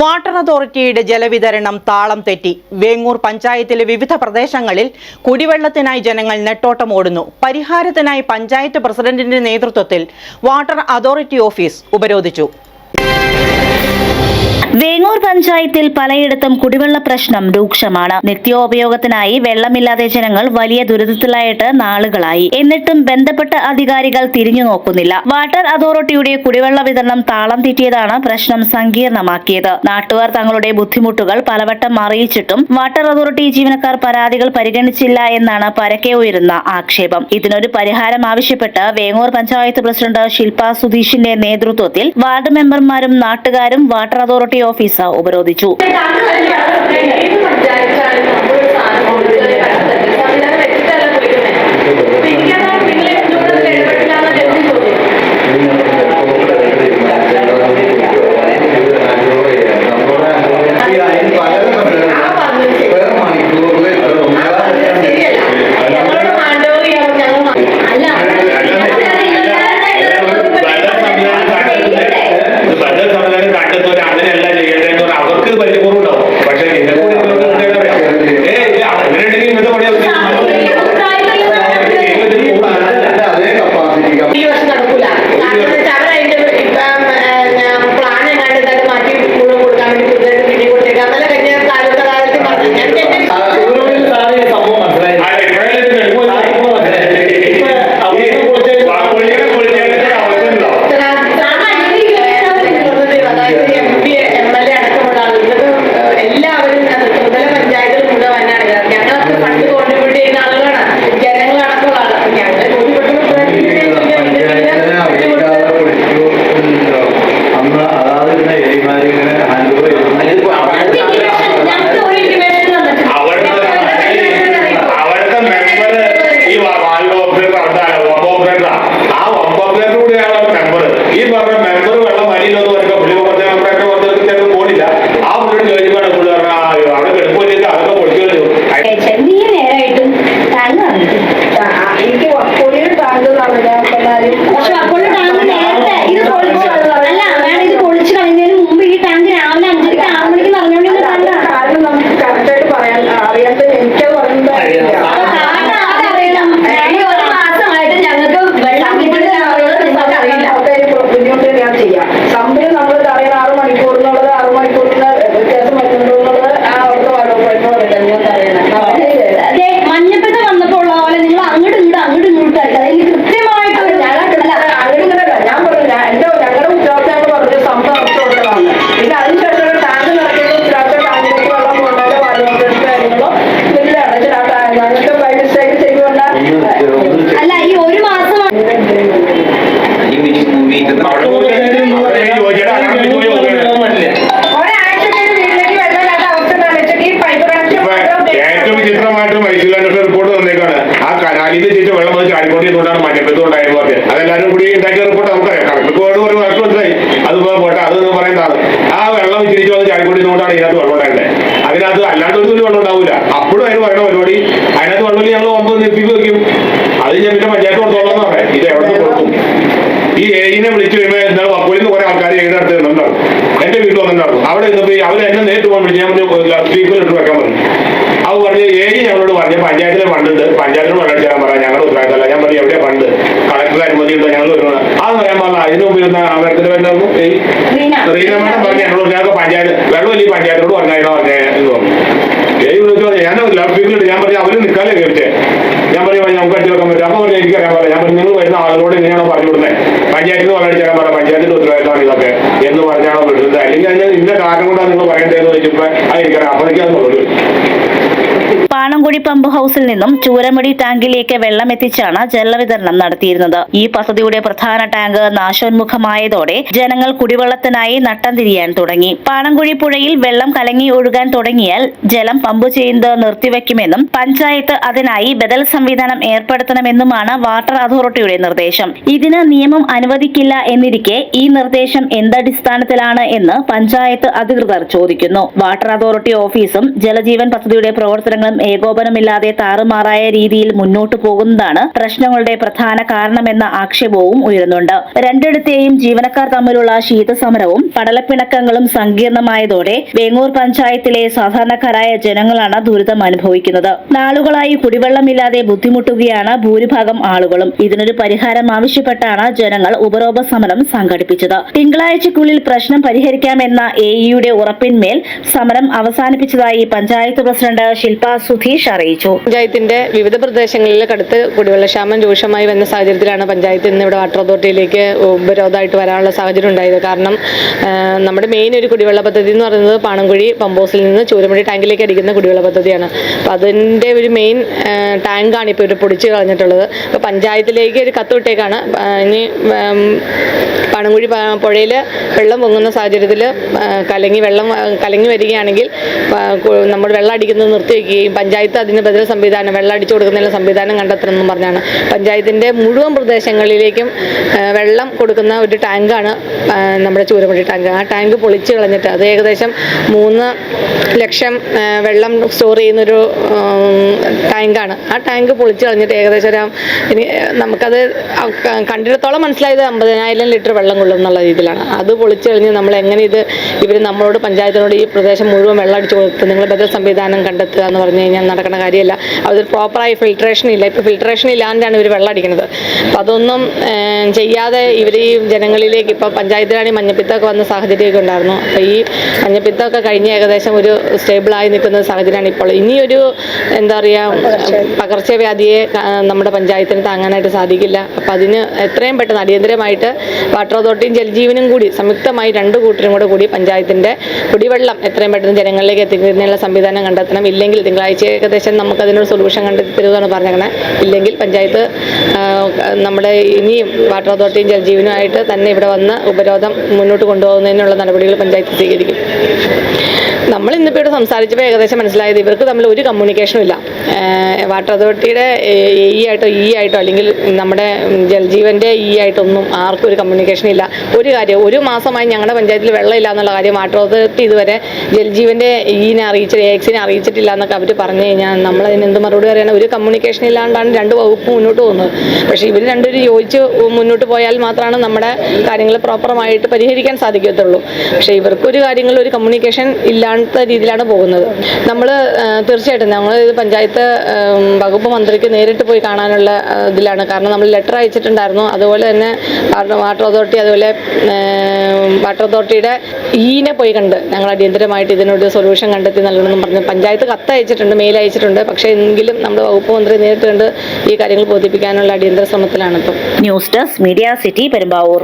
Water അതോറിറ്റിയുടെ ജലവിതരണം താളം തെറ്റി. വേങ്ങൂർ പഞ്ചായത്തിലെ വിവിധ പ്രദേശങ്ങളിൽ കുടിവെള്ളത്തിനായി ജനങ്ങൾ നെട്ടോട്ടമോടുന്നു പരിഹാരത്തിനായി പഞ്ചായത്ത് പ്രസിഡന്റിന്റെ നേതൃത്വത്തിൽ വാട്ടർ അതോറിറ്റി ഓഫീസ് ഉപരോധിച്ചു. വേങ്ങൂർ പഞ്ചായത്തിൽ പലയിടത്തും കുടിവെള്ള പ്രശ്നം രൂക്ഷമാണ്. നിത്യോപയോഗത്തിനായി വെള്ളമില്ലാതെ ജനങ്ങൾ വലിയ ദുരിതത്തിലായിട്ട് നാളുകളായി. എന്നിട്ടും ബന്ധപ്പെട്ട അധികാരികൾ തിരിഞ്ഞു നോക്കുന്നില്ല. വാട്ടർ അതോറിറ്റിയുടെ കുടിവെള്ള വിതരണം താളം തെറ്റിയതാണ് പ്രശ്നം സങ്കീർണമാക്കിയത്. നാട്ടുകാർ തങ്ങളുടെ ബുദ്ധിമുട്ടുകൾ പലവട്ടം അറിയിച്ചിട്ടും വാട്ടർ അതോറിറ്റി ജീവനക്കാർ പരാതികൾ പരിഗണിച്ചില്ല എന്നാണ് പരക്കെ ഉയരുന്ന ആക്ഷേപം. ഇതിനൊരു പരിഹാരം ആവശ്യപ്പെട്ട് വേങ്ങൂർ പഞ്ചായത്ത് പ്രസിഡന്റ് ശില്പ സുധീഷിന്റെ നേതൃത്വത്തിൽ വാർഡ് മെമ്പർമാരും നാട്ടുകാരും വാട്ടർ അതോറിറ്റി ഓഫീസ് ഉപരോധിച്ചു. ചാടിക്കൊണ്ടിരുന്നോണ്ടാണ് ഇതിനകത്ത് വെള്ളം ഉണ്ടായിരുന്നത് അതിനകത്ത് അല്ലാണ്ട് ഒരു തുള്ളി വെള്ളം ഉണ്ടാവില്ല അപ്പോഴും അതിന് പറയുന്ന പരിപാടി അതിനകത്ത് വെള്ളം ഞങ്ങൾ ഒമ്പത് നിർത്തിപ്പ് വെക്കും. അത് ഞാൻ പിന്നെ പഞ്ചായത്ത് കൊടുത്തോളാം എന്ന് പറയാം ഇത് എവിടെ കൊടുക്കും? ഈ ഏഴിനെ വിളിച്ചു കഴിയുമ്പോൾ എന്താണ് വക്കോളിൽ നിന്ന് കുറെ ആൾക്കാർ ഏഴിനെ അടുത്ത് നിന്നുണ്ടാവും എന്റെ വീട്ടിൽ വന്നിട്ടുണ്ടാവും അവിടെ നിന്ന് പോയി അവരെ എന്നെ നേരിട്ട് പോകാൻ വിളിച്ച് ഞാൻ സ്പീക്കറിൽ ഇട്ട് വെക്കാൻ പറഞ്ഞു. അത് പറഞ്ഞ് ഏഴ് ഞങ്ങളോട് പറഞ്ഞു പഞ്ചായത്തിലെ ഫണ്ടുണ്ട് പഞ്ചായത്തിന് വെള്ളം ചേരാൻ പറയാം ഞങ്ങളുടെ ഉത്തരവാദിത്തമല്ല. ഞാൻ പറഞ്ഞു എവിടെ ഫണ്ട് കളക്ടർ അനുമതി ഉണ്ടോ? ഞങ്ങൾ വരുന്നത്. അത് പറയാൻ പറഞ്ഞാൽ അതിന് മുമ്പ് ഇരുന്ന അവർക്ക് എന്തായിരുന്നു ഏയ് റീന മേഡം പറഞ്ഞു ഞങ്ങളോട് ഞങ്ങൾക്ക് പഞ്ചായത്ത് വെള്ളം ഈ പഞ്ചായത്തോട് പറഞ്ഞായിരുന്നോ? പറഞ്ഞേ എന്ന് പറഞ്ഞു. ഏയ് വിളിച്ചു പറഞ്ഞു ഞാൻ സ്പീക്കറിൽ ഞാൻ പറഞ്ഞു അവർ നിൽക്കാല്ലേ കേട്ടെ ഞാൻ പറഞ്ഞു നമുക്ക് അടിച്ചു വെക്കാൻ പറ്റും. അപ്പൊ പറഞ്ഞു എനിക്കറിയാൻ പറയാം ഞാൻ പറഞ്ഞു നിങ്ങൾ വരുന്ന ആളുകളോട് എങ്ങനെയാണോ പറഞ്ഞു വിടുന്നത് പഞ്ചായത്തിന് വെള്ളം പറയാം പഞ്ചായത്തിന്റെ ഉത്തരവാദിത്തമാണ് ഇതൊക്കെ എന്ന് പറഞ്ഞാണോ വിടുന്നത്. അല്ലെങ്കിൽ അതിന് ഇന്ന കാരണം കൊണ്ടാണ് നിങ്ങൾ പറയേണ്ടതെന്ന് വെച്ചപ്പോ അത് എനിക്കറിയാം. അപ്പൊ എനിക്കത് മറുപടി പമ്പ് ഹൗസിൽ നിന്നും ചൂരമടി ടാങ്കിലേക്ക് വെള്ളം എത്തിച്ചാണ് ജലവിതരണം നടത്തിയിരുന്നത്. ഈ പദ്ധതിയുടെ പ്രധാന ടാങ്ക് നാശോന്മുഖമായതോടെ ജനങ്ങൾ കുടിവെള്ളത്തിനായി നട്ടം തിരിയാൻ തുടങ്ങി. പാണംകുഴി പുഴയിൽ വെള്ളം കലങ്ങി ഒഴുകാൻ തുടങ്ങിയാൽ ജലം പമ്പ് ചെയ്യുന്നത് നിർത്തിവെക്കുമെന്നും പഞ്ചായത്ത് അതിനായി ബദൽ സംവിധാനം ഏർപ്പെടുത്തണമെന്നുമാണ് വാട്ടർ അതോറിറ്റിയുടെ നിർദ്ദേശം. ഇതിന് നിയമം അനുവദിക്കില്ല എന്നിരിക്കെ ഈ നിർദ്ദേശം എന്തടിസ്ഥാനത്തിലാണ് എന്ന് പഞ്ചായത്ത് അധികൃതർ ചോദിക്കുന്നു. വാട്ടർ അതോറിറ്റി ഓഫീസും ജലജീവൻ പദ്ധതിയുടെ പ്രവർത്തനങ്ങളും ഏകോപ ഏകോപനമില്ലാതെ താറുമാറായ രീതിയിൽ മുന്നോട്ടു പോകുന്നതാണ് പ്രശ്നങ്ങളുടെ പ്രധാന കാരണമെന്ന ആക്ഷേപവും ഉയരുന്നുണ്ട്. രണ്ടിടത്തെയും ജീവനക്കാർ തമ്മിലുള്ള ശീതസമരവും പടലപ്പിണക്കങ്ങളും സങ്കീർണമായതോടെ വേങ്ങൂർ പഞ്ചായത്തിലെ സാധാരണക്കാരായ ജനങ്ങളാണ് ദുരിതം അനുഭവിക്കുന്നത്. നാളുകളായി കുടിവെള്ളമില്ലാതെ ബുദ്ധിമുട്ടുകയാണ് ഭൂരിഭാഗം ആളുകളും. ഇതിനൊരു പരിഹാരം ആവശ്യപ്പെട്ടാണ് ജനങ്ങൾ ഉപരോപ സമരം സംഘടിപ്പിച്ചത്. തിങ്കളാഴ്ചക്കുള്ളിൽ പ്രശ്നം പരിഹരിക്കാമെന്ന എഇയുടെ ഇയുടെ ഉറപ്പിന്മേൽ സമരം അവസാനിപ്പിച്ചതായി പഞ്ചായത്ത് പ്രസിഡന്റ് ശില്പ സുധീഷ് അറിയിച്ചു. പഞ്ചായത്തിന്റെ വിവിധ പ്രദേശങ്ങളിൽ കടുത്ത കുടിവെള്ളക്ഷാമം രൂക്ഷമായി വന്ന സാഹചര്യത്തിലാണ് പഞ്ചായത്ത് ഇന്ന് ഇവിടെ വാട്ടർ അതോറിറ്റിയിലേക്ക് ഉപരോധമായിട്ട് വരാനുള്ള സാഹചര്യം ഉണ്ടായത്. കാരണം നമ്മുടെ മെയിൻ ഒരു കുടിവെള്ള പദ്ധതി എന്ന് പറയുന്നത് പാണംകുഴി പമ്പോസിൽ നിന്ന് ചൂരമുടി ടാങ്കിലേക്ക് അടിക്കുന്ന കുടിവെള്ള പദ്ധതിയാണ്. അപ്പൊ അതിന്റെ ഒരു മെയിൻ ടാങ്കാണ് ഇപ്പോൾ ഒരു പൊടിച്ച് കളഞ്ഞിട്ടുള്ളത്. അപ്പോൾ പഞ്ചായത്തിലേക്ക് ഒരു കത്ത് വിട്ടേക്കാണ്. ഇനി പണംകുഴി പുഴയിൽ വെള്ളം പൊങ്ങുന്ന സാഹചര്യത്തിൽ കലങ്ങി വെള്ളം കലങ്ങി വരികയാണെങ്കിൽ നമ്മൾ വെള്ളം അടിക്കുന്നത് നിർത്തി നിർത്തിവെക്കുകയും പഞ്ചായത്ത് അതിന് ബദൽ സംവിധാനം വെള്ളം അടിച്ചു കൊടുക്കുന്നതിനുള്ള സംവിധാനം കണ്ടെത്തണമെന്നും പറഞ്ഞാണ്. പഞ്ചായത്തിന്റെ മുഴുവൻ പ്രദേശങ്ങളിലേക്കും വെള്ളം കൊടുക്കുന്ന ഒരു ടാങ്കാണ് നമ്മുടെ ചൂരപ്പള്ളി ടാങ്ക്. ആ ടാങ്ക് പൊളിച്ചു കളഞ്ഞിട്ട് അത് ഏകദേശം മൂന്ന് ലക്ഷം വെള്ളം സ്റ്റോർ ചെയ്യുന്നൊരു ടാങ്കാണ്. ആ ടാങ്ക് പൊളിച്ചു കളഞ്ഞിട്ട് ഏകദേശം ഒരു ഇനി നമുക്കത് കണ്ടിടത്തോളം മനസ്സിലായത് അമ്പതിനായിരം ലിറ്റർ വെള്ളം കൊള്ളും എന്നുള്ള രീതിയിലാണ്. അത് പൊളിച്ചു കളഞ്ഞ് നമ്മൾ എങ്ങനെ ഇത് ഇവർ നമ്മളോട് പഞ്ചായത്തിനോട് ഈ പ്രദേശം മുഴുവൻ വെള്ളം അടിച്ചു കൊടുത്ത് നിങ്ങൾ ബദൽ സംവിധാനം കണ്ടെത്തുക എന്ന് പറഞ്ഞു കഴിഞ്ഞാൽ നടക്കുന്ന കാര്യമല്ല. അത് പ്രോപ്പറായി ഫിൽട്രേഷൻ ഇല്ല. ഇപ്പോൾ ഫിൽട്രേഷൻ ഇല്ലാണ്ടാണ് ഇവർ വെള്ളം അടിക്കുന്നത്. അപ്പം അതൊന്നും ചെയ്യാതെ ഇവർ ഈ ജനങ്ങളിലേക്ക് ഇപ്പോൾ പഞ്ചായത്തിലാണെങ്കിൽ മഞ്ഞപ്പിത്തമൊക്കെ വന്ന സാഹചര്യമൊക്കെ ഉണ്ടായിരുന്നു. അപ്പോൾ ഈ മഞ്ഞപ്പിത്തമൊക്കെ കഴിഞ്ഞ് ഏകദേശം ഒരു സ്റ്റേബിളായി നിൽക്കുന്ന സാഹചര്യമാണ് ഇപ്പോൾ. ഇനിയൊരു എന്താ പറയുക പകർച്ചവ്യാധിയെ നമ്മുടെ പഞ്ചായത്തിന് താങ്ങാനായിട്ട് സാധിക്കില്ല. അപ്പം അതിന് എത്രയും പെട്ടെന്ന് അടിയന്തരമായിട്ട് വാട്ടർ അതോറിറ്റിയും ജലജീവനും കൂടി സംയുക്തമായി രണ്ട് കൂട്ടരും കൂടെ കൂടി പഞ്ചായത്തിന്റെ കുടിവെള്ളം എത്രയും പെട്ടെന്ന് ജനങ്ങളിലേക്ക് എത്തിക്കുന്നതിനുള്ള സംവിധാനം കണ്ടെത്തണം. ഇല്ലെങ്കിൽ തിങ്കളാഴ്ച ഏകദേശം നമുക്കതിനൊരു സൊല്യൂഷൻ കണ്ടെത്തി തരുമെന്നാണ് പറഞ്ഞേക്കണേ ഇല്ലെങ്കിൽ പഞ്ചായത്ത് നമ്മുടെ ഇനിയും വാട്ടർ അതോറിറ്റിയും ജലജീവനുമായിട്ട് തന്നെ ഇവിടെ വന്ന് ഉപരോധം മുന്നോട്ട് കൊണ്ടുപോകുന്നതിനുള്ള നടപടികൾ പഞ്ചായത്ത് സ്വീകരിക്കും. നമ്മൾ ഇന്നിപ്പോൾ ഇവിടെ സംസാരിച്ചപ്പോൾ ഏകദേശം മനസ്സിലായത് ഇവർക്ക് തമ്മിൽ ഒരു കമ്മ്യൂണിക്കേഷനും ഇല്ല. വാട്ടർ അതോറിറ്റിയുടെ എ ആയിട്ടോ ഇ ആയിട്ടോ അല്ലെങ്കിൽ നമ്മുടെ ജൽജീവന്റെ ഇ ആയിട്ടൊന്നും ആർക്കും ഒരു കമ്മ്യൂണിക്കേഷൻ ഇല്ല. ഒരു കാര്യം ഒരു മാസമായി ഞങ്ങളുടെ പഞ്ചായത്തിൽ വെള്ളമില്ല എന്നുള്ള കാര്യം വാട്ടർ അതോറിറ്റി ഇതുവരെ ജൽജീവന്റെ ഇനെ അറിയിച്ചിട്ട് എക്സിനെ അറിയിച്ചിട്ടില്ല എന്നൊക്കെ അവർ പറഞ്ഞു കഴിഞ്ഞാൽ നമ്മൾ അതിന് എന്ത് മറുപടി പറയണം ഒരു കമ്മ്യൂണിക്കേഷൻ ഇല്ലാണ്ടാണ് രണ്ട് വകുപ്പ് മുന്നോട്ട് പോകുന്നത്. പക്ഷേ ഇവർ രണ്ടുപേരും യോജിച്ച് മുന്നോട്ട് പോയാൽ മാത്രമാണ് നമ്മുടെ കാര്യങ്ങൾ പ്രോപ്പറായിട്ട് പരിഹരിക്കാൻ സാധിക്കത്തുള്ളൂ. പക്ഷേ ഇവർക്കൊരു കാര്യങ്ങളിൽ ഒരു കമ്മ്യൂണിക്കേഷൻ ഇല്ലാത്ത രീതിയിലാണ് പോകുന്നത്. നമ്മൾ തീർച്ചയായിട്ടും ഞങ്ങൾ ഇത് പഞ്ചായത്ത് വകുപ്പ് മന്ത്രിക്ക് നേരിട്ട് പോയി കാണാനുള്ള ഇതിലാണ്. കാരണം നമ്മൾ ലെറ്റർ അയച്ചിട്ടുണ്ടായിരുന്നു. അതുപോലെ തന്നെ വാട്ടർ അതോറിറ്റി അതുപോലെ വാട്ടർ അതോറിറ്റിയുടെ ഈനെ പോയി കണ്ട് ഞങ്ങൾ അടിയന്തരമായിട്ട് ഇതിനൊരു സൊല്യൂഷൻ കണ്ടെത്തി നൽകണമെന്നും പറഞ്ഞു പഞ്ചായത്ത് കത്ത് അയച്ചിട്ടുണ്ട് മെയിൽ അയച്ചിട്ടുണ്ട്. പക്ഷേ എങ്കിലും നമ്മുടെ വകുപ്പ് മന്ത്രി നേരിട്ട് കണ്ട് ഈ കാര്യങ്ങൾ ബോധിപ്പിക്കാനുള്ള അടിയന്തര ശ്രമത്തിലാണ് ഇപ്പം. News desk media city Perumbavoor.